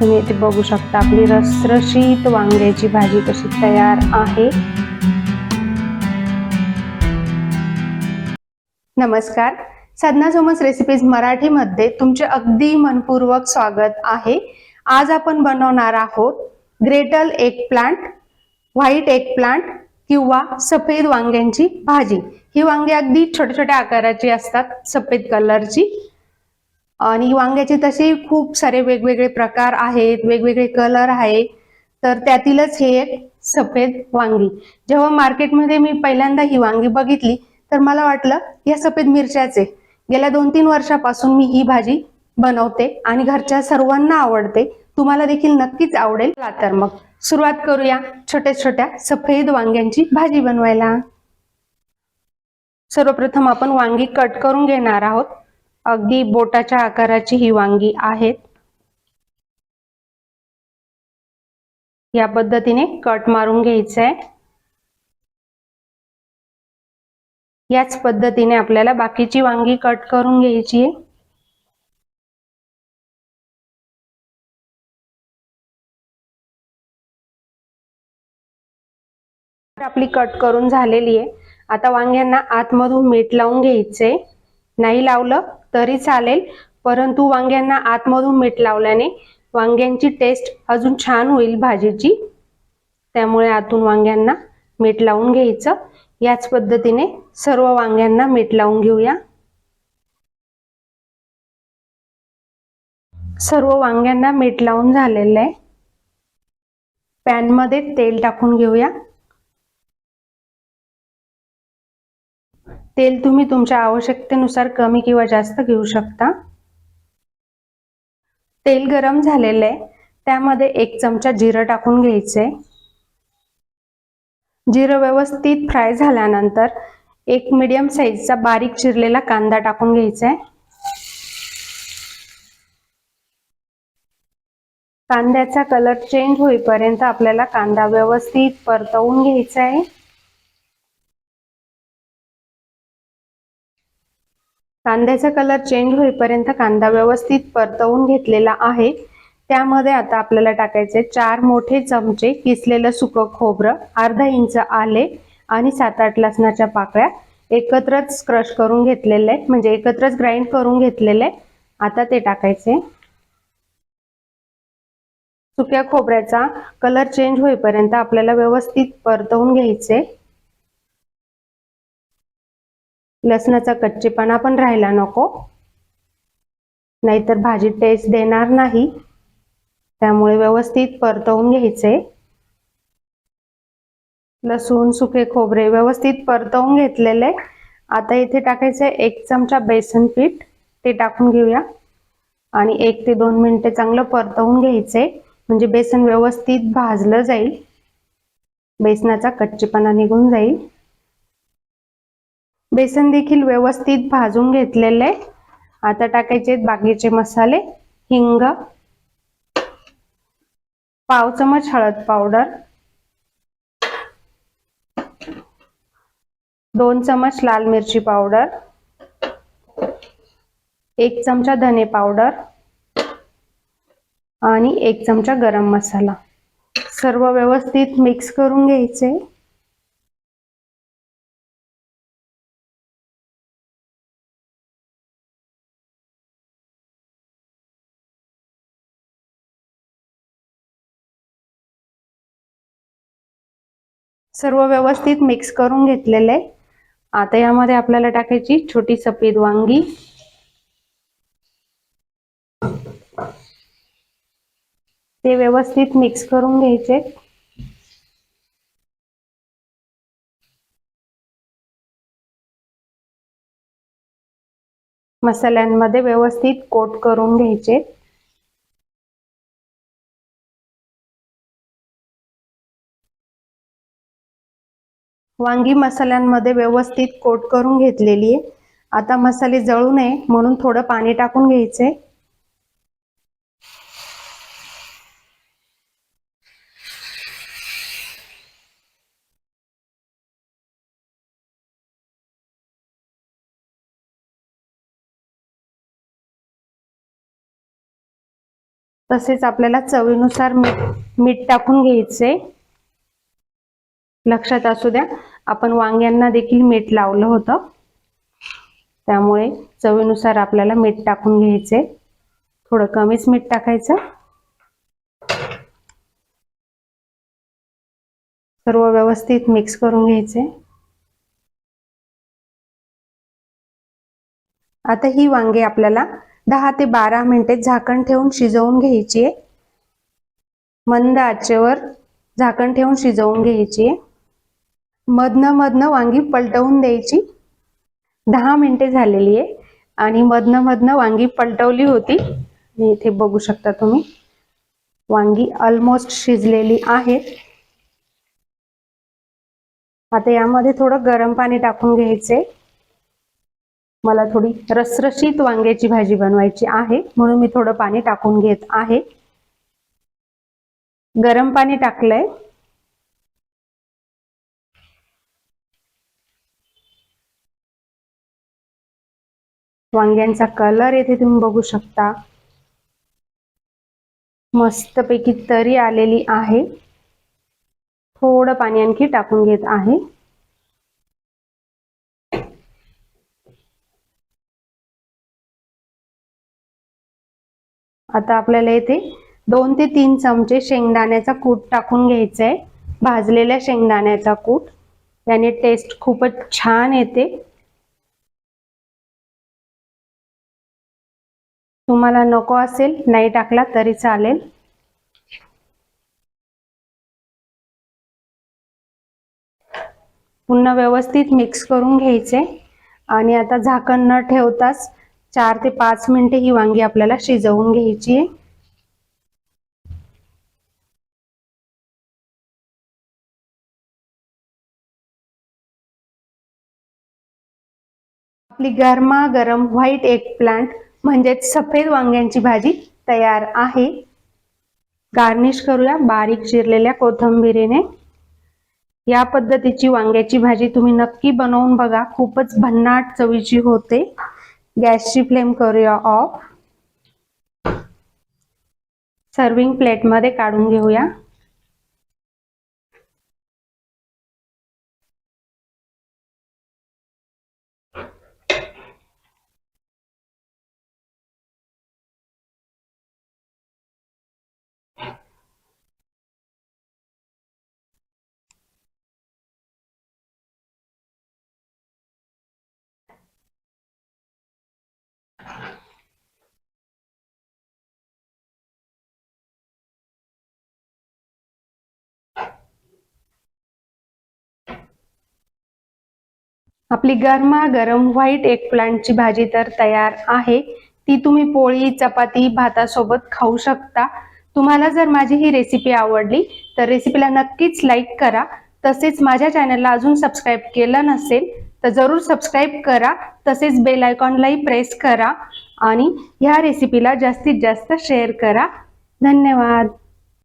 तुम्ही इथे बघू शकता आपली रसरशीत वांग्याची भाजी कशी तयार आहे. नमस्कार. साधना सोमस रेसिपीज मराठीमध्ये तुमचे अगदी मनपूर्वक स्वागत आहे. आज आपण बनवणार आहोत ग्रेटल eggplant white eggplant किंवा सफेद वांग्यांची भाजी. ही वांगे अगदी छोट्या छोट्या आकाराची असतात सफेद कलरची आणि वांग्याचे तसे खूप सारे वेगवेगळे प्रकार आहेत वेगवेगळे कलर आहे. तर त्यातीलच हे एक सफेद वांगी. जेव्हा मार्केटमध्ये मी पहिल्यांदा ही वांगी बघितली तर मला वाटलं या सफेद मिरच्याचे गेल्या दोन तीन वर्षापासून मी ही भाजी बनवते आणि घरच्या सर्वांना आवडते. तुम्हाला देखील नक्कीच आवडेल. तर मग सुरुवात करूया छोट्या छोट्या सफेद वांग्यांची भाजी बनवायला. सर्वप्रथम आपण वांगी कट करून घेणार आहोत. अगदी बोटाच्या आकाराची ही वांगी आहेत. या पद्धतीने कट मारून घ्यायचं आहे याच पद्धतीने आपल्याला बाकीची वांगी कट करून घ्यायची आहे. आपली कट करून झालेली आहे. आता वांग्यांना आतमधून मीठ लावून घ्यायचंय. नाही लावलं तरी चालेल. परंतु वांग्यांना आतमधून मीठ लावल्याने वांग्यांची टेस्ट अजून छान होईल भाजीची. त्यामुळे आतून वांग्यांना मीठ लावून घ्यायचं. याच पद्धतीने सर्व वांग्यांना मीठ लावून घेऊया. सर्व वांग्यांना मीठ लावून झालेलं आहे. पॅनमध्ये तेल टाकून घेऊया. तेल तुम्ही तुमच्या आवश्यकतेनुसार कमी किंवा जास्त घेऊ शकता. तेल गरम झालेलं आहे. त्यामध्ये एक चमचा जिरं टाकून घ्यायचंय. जिरं व्यवस्थित फ्राय झाल्यानंतर एक मिडियम साईजचा बारीक चिरलेला कांदा टाकून घ्यायचा आहे कांद्याचा कलर चेंज होईपर्यंत आपल्याला कांदा व्यवस्थित परतवून घ्यायचा आहे. कांद्याचा कलर चेंज होईपर्यंत कांदा व्यवस्थित परतवून घेतलेला आहे. त्यामध्ये आता आपल्याला टाकायचे चार मोठे चमचे किसलेलं सुकं खोबरं अर्धा इंच आले आणि सात आठ लसणाच्या पाकळ्या एकत्रच क्रश करून घेतलेले म्हणजे एकत्रच ग्राइंड करून घेतलेले. आता ते टाकायचे. सुक्या खोबऱ्याचा कलर चेंज होईपर्यंत आपल्याला व्यवस्थित परतवून घ्यायचे. लसणाचा कच्चेपणा पण राहायला नको. नाहीतर भाजी टेस्ट देणार नाही. त्यामुळे व्यवस्थित परतवून घ्यायचे. लसूण सुके खोबरे व्यवस्थित परतवून घेतलेले. आता इथे टाकायचे एक चमचा बेसन पीठ ते टाकून घेऊया. आणि एक ते दोन मिनिटे चांगलं परतवून घ्यायचे. म्हणजे बेसन व्यवस्थित भाजलं जाईल. बेसनाचा कच्चेपणा निघून जाईल. बेसन देखील व्यवस्थित भाजून घेतलेले आता टाकायचे बाकीचे मसाले हिंग पाव चमच हळद पावडर दोन चमच लाल मिरची पावडर एक चमचा धने पावडर आणि एक चमचा गरम मसाला. सर्व व्यवस्थित मिक्स करून घ्यायचे. सर्व व्यवस्थित मिक्स करून घेतलेले. आता यामध्ये आपल्याला टाकायची छोटी सफेद वांगी. ते व्यवस्थित मिक्स करून घ्यायचे. मसाल्यांमध्ये व्यवस्थित कोट करून घ्यायचे. वांगी मसाल्यांमध्ये व्यवस्थित कोट करून घेतलेली आहे. आता मसाले जळू नये म्हणून थोडं पाणी टाकून घ्यायचे. तसेच आपल्याला चवीनुसार मीठ मीठ टाकून घ्यायचे. लक्षात असू द्या. आपण वांग्यांना देखील मीठ लावलं होतं. त्यामुळे चवीनुसार आपल्याला मीठ टाकून घ्यायचे. थोडं कमीच मीठ टाकायचं. सर्व व्यवस्थित मिक्स करून घ्यायचे. आता ही वांगे आपल्याला दहा ते बारा मिनिटे झाकण ठेवून शिजवून घ्यायची आहे. मंद आचेवर झाकण ठेवून शिजवून घ्यायची आहे. मधनं मधनं वांगी पलटवून द्यायची. दहा मिनिटे झालेली आहे आणि मधनं मधनं वांगी पलटवली होती. इथे बघू शकता तुम्ही. वांगी ऑलमोस्ट शिजलेली आहेत आता यामध्ये थोडं गरम पाणी टाकून घ्यायचे. मला थोडी रसरशीत वांग्याची भाजी बनवायची आहे म्हणून मी थोडं पाणी टाकून घेत आहे. गरम पाणी टाकलंय. वांग्यांचा कलर येथे तुम्ही बघू शकता. मस्तपैकी तरी आलेली आहे. थोडं पाणी आणखी टाकून घेत आहे. आता आपल्याला येथे दोन ते तीन चमचे शेंगदाण्याचा कूट टाकून घ्यायचा आहे भाजलेल्या शेंगदाण्याचा कूट. याने टेस्ट खूपच छान येते. तुम्हाला नको असेल नाही टाकला तरी चालेल. पुन्हा व्यवस्थित मिक्स करून घ्यायचे. आणि आता झाकण न ठेवताच चार ते पाच मिनिटे ही वांगी आपल्याला शिजवून घ्यायची आहे. आपली गरमागरम व्हाईट एग प्लांट म्हणजेच सफेद वांग्यांची भाजी तयार आहे. गार्निश करूया बारीक चिरलेल्या कोथंबिरीने. या पद्धतीची वांग्याची भाजी तुम्ही नक्की बनवून बघा. खूपच भन्नाट चवीची होते. गॅसची फ्लेम करूया ऑफ सर्विंग प्लेटमध्ये काढून घेऊया. आपली गरमागरम व्हाईट एग प्लांटची भाजी तर तयार आहे. ती तुम्ही पोळी चपाती भातासोबत खाऊ शकता. तुम्हाला जर माझी ही रेसिपी आवडली तर रेसिपीला नक्कीच लाईक करा. तसेच माझ्या चॅनलला अजून सबस्क्राईब केलं नसेल तर जरूर सबस्क्राईब करा. तसेच बेल आयकॉनलाही प्रेस करा आणि ह्या रेसिपीला जास्तीत जास्त शेअर करा. धन्यवाद.